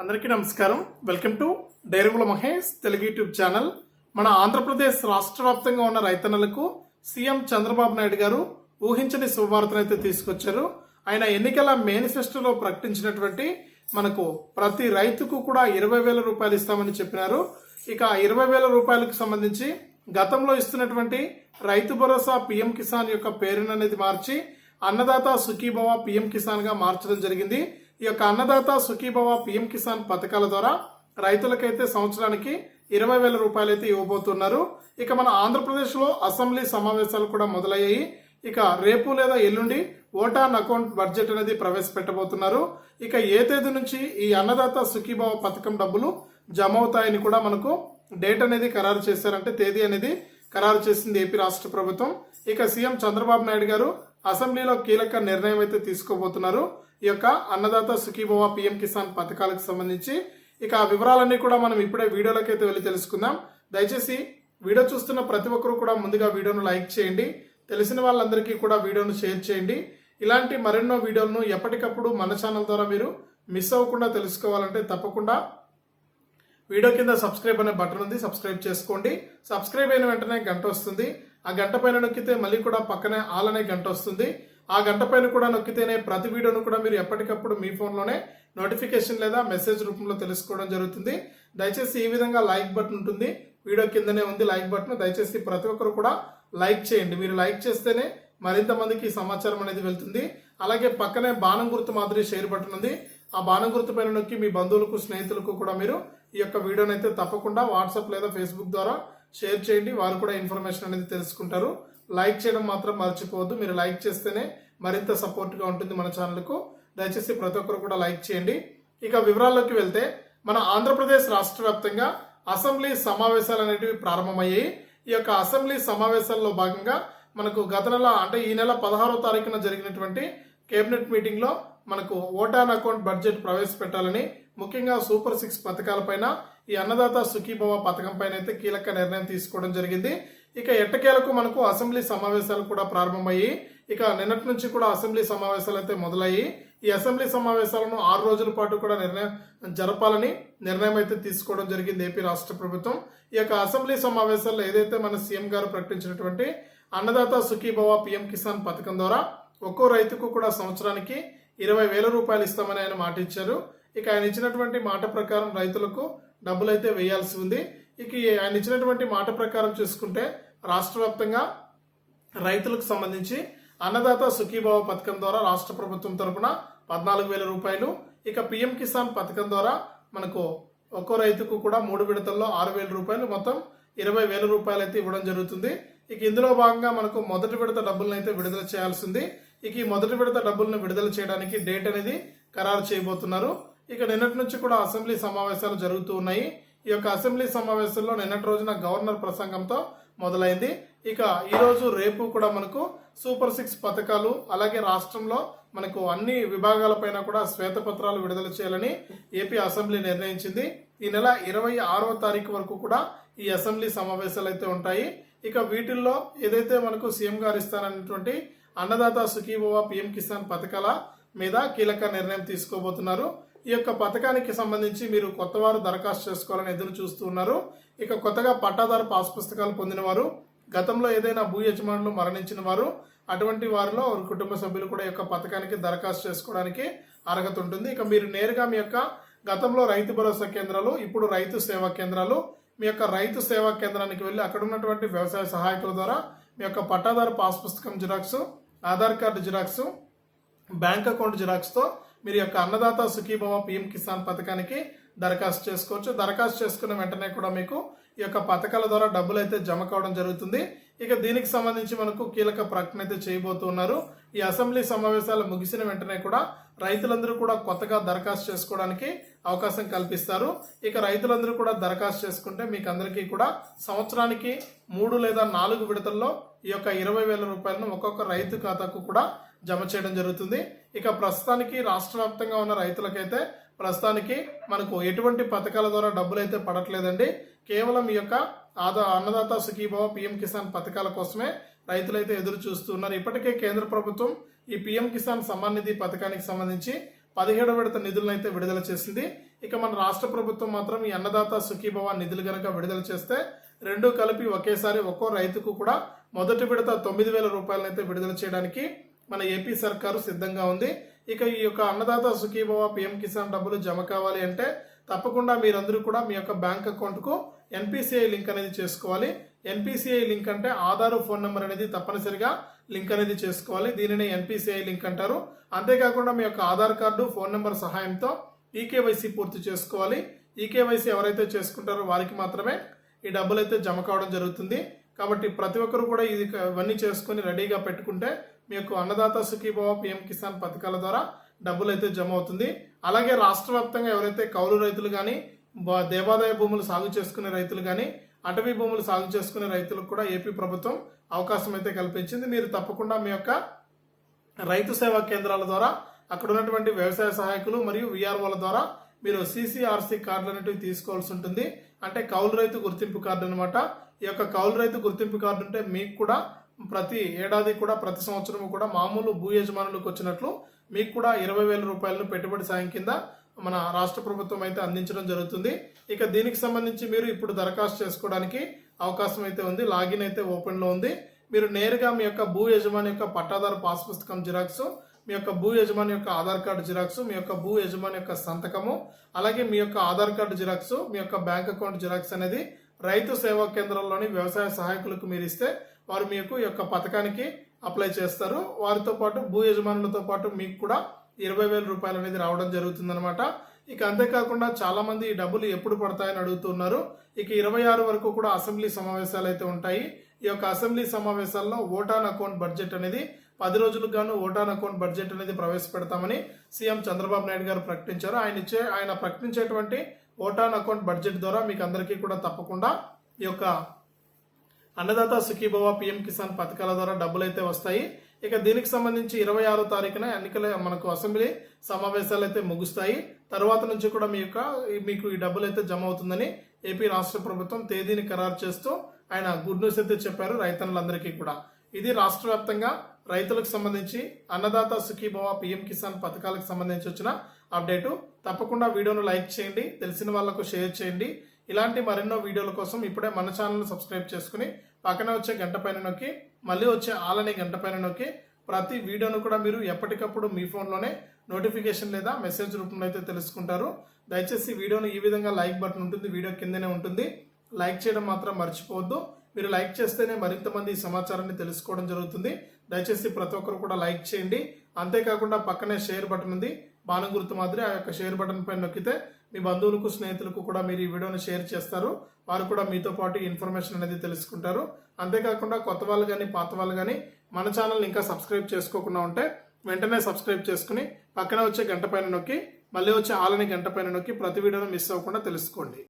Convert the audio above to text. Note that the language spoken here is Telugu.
అందరికీ నమస్కారం. Welcome to Dairugula Mahesh Telugu YouTube channel. మన ఆంధ్రప్రదేశ్ రాష్ట్ర వ్యాప్తంగా ఉన్న రైతన్నలకు సీఎం చంద్రబాబు నాయుడు గారు ఊహించని శుభవార్తను అయితే తీసుకొచ్చారు. ఆయన ఎన్నికల మేనిఫెస్టోలో ప్రకటించినటువంటి మనకు ప్రతి రైతుకు కూడా ఇరవై వేల రూపాయలు ఇస్తామని చెప్పినారు. ఇక ఇరవై వేల రూపాయలకు సంబంధించి గతంలో ఇస్తున్నటువంటి రైతు భరోసా పిఎం కిసాన్ యొక్క పేరును అనేది మార్చి అన్నదాత సుఖీభవ పిఎం కిసాన్గా మార్చడం జరిగింది. ఈ యొక్క అన్నదాత సుఖీభవ పిఎం కిసాన్ పథకాల ద్వారా రైతులకైతే సంవత్సరానికి ఇరవై వేల రూపాయలు అయితే ఇవ్వబోతున్నారు. ఇక మన ఆంధ్రప్రదేశ్లో అసెంబ్లీ సమావేశాలు కూడా మొదలయ్యాయి. ఇక రేపు లేదా ఎల్లుండి ఓటాన్ అకౌంట్ బడ్జెట్ అనేది ప్రవేశపెట్టబోతున్నారు. ఇక ఏ తేదీ నుంచి ఈ అన్నదాత సుఖీభావ పథకం డబ్బులు జమ అవుతాయని కూడా మనకు డేట్ అనేది ఖరారు చేశారంటే తేదీ అనేది ఖరారు చేసింది ఏపీ రాష్ట్ర ప్రభుత్వం. ఇక సీఎం చంద్రబాబు నాయుడు గారు అసెంబ్లీలో కీలక నిర్ణయం అయితే తీసుకోబోతున్నారు. ఈ యొక్క అన్నదాత సుఖీభవ పిఎం కిసాన్ పథకాలకు సంబంధించి. ఇక ఆ వివరాలన్నీ కూడా మనం ఇప్పుడే వీడియోలోకి అయితే వెళ్ళి తెలుసుకుందాం. దయచేసి వీడియో చూస్తున్న ప్రతి ఒక్కరు కూడా ముందుగా వీడియోను లైక్ చేయండి. తెలిసిన వాళ్ళందరికీ కూడా వీడియోను షేర్ చేయండి. ఇలాంటి మరెన్నో వీడియోలను ఎప్పటికప్పుడు మన ఛానల్ ద్వారా మీరు మిస్ అవ్వకుండా తెలుసుకోవాలంటే తప్పకుండా వీడియో కింద సబ్స్క్రైబ్ అనే బటన్ ఉంది సబ్స్క్రైబ్ చేసుకోండి. సబ్స్క్రైబ్ అయిన వెంటనే గంట వస్తుంది. ఆ గంట పైన నొక్కితే మళ్ళీ కూడా పక్కనే ఆల్ అనే గంట వస్తుంది. ఆ గంట పైన కూడా నొక్కితేనే ప్రతి వీడియోను కూడా మీరు ఎప్పటికప్పుడు మీ ఫోన్లోనే నోటిఫికేషన్ లేదా మెసేజ్ రూపంలో తెలుసుకోవడం జరుగుతుంది. దయచేసి ఈ విధంగా లైక్ బటన్ ఉంటుంది. వీడియో కిందనే ఉంది లైక్ బటన్. దయచేసి ప్రతి ఒక్కరు కూడా లైక్ చేయండి. మీరు లైక్ చేస్తేనే మరింత మందికి సమాచారం అనేది వెళ్తుంది. అలాగే పక్కనే బాణం గుర్తు మాదిరి షేర్ బటన్ ఉంది. ఆ బాణం గుర్తు పైన నొక్కి మీ బంధువులకు స్నేహితులకు కూడా మీరు ఈ యొక్క వీడియోనైతే అయితే తప్పకుండా వాట్సాప్ లేదా ఫేస్బుక్ ద్వారా షేర్ చేయండి. వారు కూడా ఇన్ఫర్మేషన్ అనేది తెలుసుకుంటారు. లైక్ చేయడం మాత్రం మర్చిపోవద్దు. మీరు లైక్ చేస్తేనే మరింత సపోర్ట్గా ఉంటుంది మన ఛానల్కు. దయచేసి ప్రతి ఒక్కరు కూడా లైక్ చేయండి. ఇక వివరాల్లోకి వెళ్తే మన ఆంధ్రప్రదేశ్ రాష్ట్ర వ్యాప్తంగా అసెంబ్లీ సమావేశాలు అనేటివి ప్రారంభమయ్యాయి. ఈ యొక్క అసెంబ్లీ సమావేశాల్లో భాగంగా మనకు గత నెల అంటే ఈ నెల పదహారో తారీఖున జరిగినటువంటి కేబినెట్ మీటింగ్లో మనకు ఓటాన్ అకౌంట్ బడ్జెట్ ప్రవేశపెట్టాలని ముఖ్యంగా సూపర్ సిక్స్ పథకాలపైన ఈ అన్నదాత సుఖీభవ పథకం పైన అయితే కీలక నిర్ణయం తీసుకోవడం జరిగింది. ఇక ఎట్టకేలకు మనకు అసెంబ్లీ సమావేశాలు కూడా ప్రారంభమయ్యి ఇక నిన్నటి నుంచి కూడా అసెంబ్లీ సమావేశాలు అయితే మొదలయ్యి ఈ అసెంబ్లీ సమావేశాలను ఆరు రోజుల పాటు కూడా నిర్ణయం జరపాలని నిర్ణయం అయితే తీసుకోవడం జరిగింది ఏపీ రాష్ట్ర ప్రభుత్వం. ఈ యొక్క అసెంబ్లీ సమావేశాల్లో ఏదైతే మన సీఎం గారు ప్రకటించినటువంటి అన్నదాత సుఖీభవ పిఎం కిసాన్ పథకం ద్వారా ఒక్కో రైతుకు కూడా సంవత్సరానికి ఇరవై వేల రూపాయలు ఇస్తామని ఆయన మాట ఇచ్చారు ఇక ఆయన ఇచ్చినటువంటి మాట ప్రకారం రైతులకు డబ్బులు అయితే వేయాల్సి ఉంది. ఇక ఆయన ఇచ్చినటువంటి మాట ప్రకారం చూసుకుంటే రాష్ట్ర వ్యాప్తంగా రైతులకు సంబంధించి అన్నదాత సుఖీభావ పథకం ద్వారా రాష్ట్ర ప్రభుత్వం తరపున పద్నాలుగు వేల రూపాయలు ఇక పిఎం కిసాన్ పథకం ద్వారా మనకు ఒక్కో రైతుకు కూడా మూడు విడతల్లో ఆరు వేల రూపాయలు మొత్తం ఇరవై వేల రూపాయలు అయితే ఇవ్వడం జరుగుతుంది. ఇక ఇందులో భాగంగా మనకు మొదటి విడత డబ్బులను అయితే విడుదల చేయాల్సింది. ఇక ఈ మొదటి విడత డబ్బులను విడుదల చేయడానికి డేట్ అనేది ఖరారు చేయబోతున్నారు. ఇక నిన్నటి నుంచి కూడా అసెంబ్లీ సమావేశాలు జరుగుతూ ఉన్నాయి. ఈ యొక్క అసెంబ్లీ సమావేశంలో నిన్నటి రోజున గవర్నర్ ప్రసంగంతో మొదలైంది. ఇక ఈరోజు రేపు కూడా మనకు సూపర్ సిక్స్ పథకాలు అలాగే రాష్ట్రంలో మనకు అన్ని విభాగాలపైన కూడా శ్వేతపత్రాలు విడుదల చేయాలని ఏపీ అసెంబ్లీ నిర్ణయించింది. ఈ నెల ఇరవై ఆరో తారీఖు వరకు కూడా ఈ అసెంబ్లీ సమావేశాలు అయితే ఉంటాయి. ఇక వీటిల్లో ఏదైతే మనకు సీఎం గారు ఇస్తారనేటువంటి అన్నదాత సుఖీభవ పిఎం కిసాన్ పథకాల మీద కీలక నిర్ణయం తీసుకోబోతున్నారు. ఈ యొక్క పథకానికి సంబంధించి మీరు కొత్త వారు దరఖాస్తు చేసుకోవాలని ఎదురు చూస్తూ ఉన్నారు. ఇక కొత్తగా పట్టాదారు పాస్ పుస్తకాలు పొందిన వారు గతంలో ఏదైనా భూ యజమానులు మరణించిన వారు అటువంటి వారిలో వారి కుటుంబ సభ్యులు కూడా యొక్క పథకానికి దరఖాస్తు చేసుకోవడానికి అర్హత ఉంటుంది. ఇక మీరు నేరుగా మీ యొక్క గతంలో రైతు భరోసా కేంద్రాలు ఇప్పుడు రైతు సేవా కేంద్రాలు మీ యొక్క రైతు సేవా కేంద్రానికి వెళ్ళి అక్కడ ఉన్నటువంటి వ్యవసాయ సహాయకుల ద్వారా మీ యొక్క పట్టాదారు పాస్ పుస్తకం xerox Aadhaar card xerox bank account జిరాక్స్తో మీరు యొక్క అన్నదాత సుఖీభవ పిఎం కిసాన్ పథకానికి దరఖాస్తు చేసుకోవచ్చు. దరఖాస్తు చేసుకున్న వెంటనే కూడా మీకు ఈ యొక్క పథకాల ద్వారా డబ్బులు అయితే జమ కావడం జరుగుతుంది. ఇక దీనికి సంబంధించి మనకు కీలక ప్రకటన అయితే చేయబోతున్నారు. ఈ అసెంబ్లీ సమావేశాలు ముగిసిన వెంటనే కూడా రైతులందరూ కూడా కొత్తగా దరఖాస్తు చేసుకోవడానికి అవకాశం కల్పిస్తారు. ఇక రైతులందరూ కూడా దరఖాస్తు చేసుకుంటే మీకు అందరికీ కూడా సంవత్సరానికి మూడు లేదా నాలుగు విడతల్లో ఈ యొక్క ఇరవై వేల రూపాయలను ఒక్కొక్క రైతు ఖాతాకు కూడా జమ చేయడం జరుగుతుంది. ఇక ప్రస్తుతానికి రాష్ట్ర వ్యాప్తంగా ఉన్న రైతులకైతే ప్రస్తుతానికి మనకు ఎటువంటి పథకాల ద్వారా డబ్బులు అయితే పడట్లేదండి. కేవలం ఈ యొక్క ఆదా అన్నదాత సుఖీభావ పిఎం కిసాన్ పథకాల కోసమే రైతులైతే ఎదురు చూస్తున్నారు ఇప్పటికే కేంద్ర ప్రభుత్వం ఈ పిఎం కిసాన్ సమ్మాన్ నిధి పథకానికి సంబంధించి పదిహేడు విడత నిధులను అయితే విడుదల చేసింది. ఇక మన రాష్ట్ర ప్రభుత్వం మాత్రం ఈ అన్నదాత సుఖీభవ నిధులు గనక విడుదల చేస్తే రెండు కలిపి ఒకేసారి ఒక్కో రైతుకు కూడా మొదటి విడత తొమ్మిది వేల రూపాయలనైతే విడుదల చేయడానికి మన ఏపీ సర్కారు సిద్ధంగా ఉంది. ఇక ఈ యొక్క అన్నదాత సుఖీభవ పిఎం కిసాన్ డబ్బులు జమ కావాలి అంటే తప్పకుండా మీరందరూ కూడా మీ యొక్క బ్యాంక్ అకౌంట్కు ఎన్పిసిఐ లింక్ అనేది చేసుకోవాలి. ఎన్పిసిఐ లింక్ అంటే ఆధార్ ఫోన్ నెంబర్ అనేది తప్పనిసరిగా లింక్ అనేది చేసుకోవాలి. దీనిని ఎన్పిసిఐ లింక్ అంటారు. అంతేకాకుండా మీ యొక్క ఆధార్ కార్డు ఫోన్ నెంబర్ సహాయంతో ఈకేవైసీ పూర్తి చేసుకోవాలి. ఈకేవైసీ ఎవరైతే చేసుకుంటారో వారికి మాత్రమే ఈ డబ్బులు అయితే జమ కావడం జరుగుతుంది. కాబట్టి ప్రతి ఒక్కరు కూడా ఇది ఇవన్నీ చేసుకొని రెడీగా పెట్టుకుంటే మీ యొక్క అన్నదాత సుఖీభవ పిఎం కిసాన్ పథకాల ద్వారా డబ్బులు అయితే జమ అవుతుంది. అలాగే రాష్ట్ర వ్యాప్తంగా ఎవరైతే కౌలు రైతులు కానీ దేవాదాయ భూములు సాగు చేసుకునే రైతులు కానీ అటవీ భూములు సాగు చేసుకునే రైతులకు కూడా ఏపీ ప్రభుత్వం అవకాశం అయితే కల్పించింది. మీరు తప్పకుండా మీ యొక్క రైతు సేవా కేంద్రాల ద్వారా అక్కడ ఉన్నటువంటి వ్యవసాయ సహాయకులు మరియు విఆర్ఓల ద్వారా మీరు సిసిఆర్సి కార్డులు అనేటివి తీసుకోవాల్సి ఉంటుంది. అంటే కౌలు రైతు గుర్తింపు కార్డు అనమాట ఈ యొక్క కౌలు రైతు గుర్తింపు కార్డు ఉంటే మీకు కూడా ప్రతి ఏడాది కూడా ప్రతి సంవత్సరం కూడా మామూలు భూ యజమానులకు వచ్చినట్లు మీకు కూడా ఇరవై వేల రూపాయలను పెట్టుబడి సాయం కింద మన రాష్ట్ర ప్రభుత్వం అయితే అందించడం జరుగుతుంది. ఇక దీనికి సంబంధించి మీరు ఇప్పుడు దరఖాస్తు చేసుకోవడానికి అవకాశం అయితే ఉంది. లాగిన్ అయితే ఓపెన్లో ఉంది. మీరు నేరుగా మీ యొక్క భూ యజమాని యొక్క పట్టాదారు పాస్ పుస్తకం జిరాక్స్ మీ యొక్క భూ యజమాని యొక్క ఆధార్ కార్డు జిరాక్స్ మీ యొక్క భూ యజమాని యొక్క సంతకము అలాగే మీ యొక్క ఆధార్ కార్డు జిరాక్స్ మీ యొక్క బ్యాంక్ అకౌంట్ జిరాక్స్ అనేది రైతు సేవా కేంద్రంలోని వ్యవసాయ సహాయకులకు మీరు ఇస్తే వారు మీకు ఈ యొక్క పథకానికి అప్లై చేస్తారు. వారితో పాటు భూ యజమానులతో పాటు మీకు కూడా ఇరవై వేల రూపాయలు అనేది రావడం జరుగుతుందన్నమాట. ఇక అంతేకాకుండా చాలామంది ఈ డబ్బులు ఎప్పుడు పడతాయని అడుగుతున్నారు. ఇక ఇరవై ఆరు వరకు కూడా అసెంబ్లీ సమావేశాలు అయితే ఉంటాయి. ఈ యొక్క అసెంబ్లీ సమావేశాల్లో ఓటాన్ అకౌంట్ బడ్జెట్ అనేది పది రోజులకు గాను ఓటాన్ అకౌంట్ బడ్జెట్ అనేది ప్రవేశపెడతామని సీఎం చంద్రబాబు నాయుడు గారు ప్రకటించారు. ఆయన ఇచ్చే ఆయన ప్రకటించేటువంటి ఓటాన్ అకౌంట్ బడ్జెట్ ద్వారా మీకు అందరికీ కూడా తప్పకుండా ఈ యొక్క అన్నదాత సుఖీభవ పిఎం కిసాన్ పథకాల ద్వారా డబ్బులు అయితే వస్తాయి. ఇక దీనికి సంబంధించి ఇరవై ఆరో తారీఖున ఎన్నికల మనకు అసెంబ్లీ సమావేశాలు అయితే ముగుస్తాయి. తర్వాత నుంచి కూడా మీ యొక్క మీకు ఈ డబ్బులు అయితే జమ అవుతుందని ఏపీ రాష్ట్ర ప్రభుత్వం తేదీని ఖరారు చేస్తూ ఆయన గుడ్ న్యూస్ అయితే చెప్పారు రైతన్నులందరికీ కూడా. ఇది రాష్ట్ర వ్యాప్తంగా రైతులకు సంబంధించి అన్నదాత సుఖీభవ పిఎం కిసాన్ పథకాలకు సంబంధించి వచ్చిన అప్డేటు. తప్పకుండా వీడియోను లైక్ చేయండి తెలిసిన వాళ్ళకు షేర్ చేయండి. ఇలాంటి మరెన్నో వీడియోల కోసం ఇప్పుడే మన ఛానల్ సబ్స్క్రైబ్ చేసుకుని పక్కన వచ్చే గంట పైన నొక్కి మళ్ళీ వచ్చే ఆలని గంట పైన నొక్కి ప్రతి వీడియోను కూడా మీరు ఎప్పటికప్పుడు మీ ఫోన్లోనే నోటిఫికేషన్ లేదా మెసేజ్ రూపంలో అయితే తెలుసుకుంటారు. దయచేసి వీడియోను ఈ విధంగా లైక్ బటన్ ఉంటుంది వీడియో కిందనే ఉంటుంది. లైక్ చేయడం మాత్రం మర్చిపోవద్దు. మీరు లైక్ చేస్తేనే మరింత మంది ఈ సమాచారాన్ని తెలుసుకోవడం జరుగుతుంది. దయచేసి ప్రతి ఒక్కరు కూడా లైక్ చేయండి. అంతేకాకుండా పక్కనే షేర్ బటన్ ఉంది. బాణం గుర్తు మాదిరి ఆ యొక్క షేర్ బటన్ పైన నొక్కితే మీ బంధువులకు స్నేహితులకు కూడా మీరు ఈ వీడియోని షేర్ చేస్తారు. వారు కూడా మీతో పాటు ఇన్ఫర్మేషన్ అనేది తెలుసుకుంటారు. అంతేకాకుండా కొత్త వాళ్ళు కానీ పాత వాళ్ళు కానీ మన ఛానల్ని ఇంకా సబ్స్క్రైబ్ చేసుకోకుండా ఉంటే వెంటనే సబ్స్క్రైబ్ చేసుకుని పక్కన వచ్చే గంట పైన నొక్కి మళ్ళీ వచ్చే ఆలని గంట పైన నొక్కి ప్రతి వీడియోను మిస్ అవ్వకుండా తెలుసుకోండి.